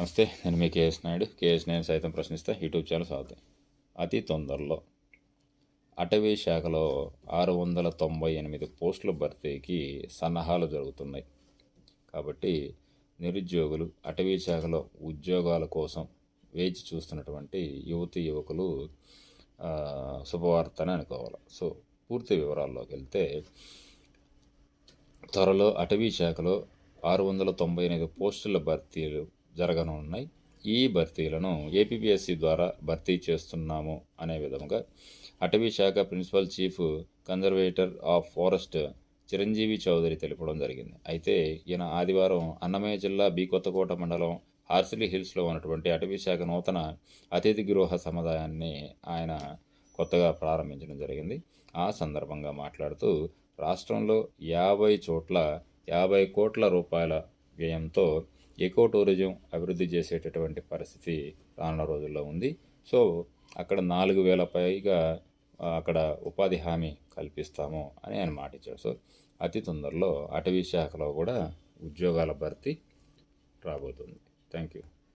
నమస్తే నేను మీ KS Naidu. KS నేను సైతం ప్రశ్నిస్తా. యూట్యూబ్ ఛానల్ సాగుతాయి. అతి తొందరలో అటవీ శాఖలో ఆరు వందల తొంభై ఎనిమిది పోస్టుల భర్తీకి సన్నాహాలు జరుగుతున్నాయి. కాబట్టి నిరుద్యోగులు అటవీ శాఖలో ఉద్యోగాల కోసం వేచి చూస్తున్నటువంటి యువతి యువకులు శుభవార్తనే అనుకోవాలి. సో పూర్తి వివరాల్లోకి వెళ్తే త్వరలో అటవీ శాఖలో ఆరు వందల తొంభై ఎనిమిది పోస్టుల భర్తీలు జరగనున్నాయి ఈ భర్తీలను ఏపీపీఎస్సి ద్వారా భర్తీ చేస్తున్నాము అనే విధంగా అటవీ శాఖ principal chief conservator of forest Chiranjeevi Chowdary తెలపడం జరిగింది. అయితే ఈయన ఆదివారం అన్నమయ్య జిల్లా బి కొత్తకోట మండలం హార్సిలీ హిల్స్లో ఉన్నటువంటి అటవీ శాఖ నూతన అతిథి గృహ సముదాయాన్ని ఆయన కొత్తగా ప్రారంభించడం జరిగింది. ఆ సందర్భంగా మాట్లాడుతూ రాష్ట్రంలో యాభై చోట్ల యాభై కోట్ల రూపాయల వ్యయంతో ఎకో టూరిజం అభివృద్ధి చేసేటటువంటి పరిస్థితి రానున్న రోజుల్లో ఉంది. సో అక్కడ నాలుగు వేల పైగా అక్కడ ఉపాధి హామీ కల్పిస్తాము అని ఆయన మాట ఇచ్చాడు సో అతి తొందరలో అటవీ శాఖలో కూడా ఉద్యోగాల భర్తీ రాబోతుంది. Thank you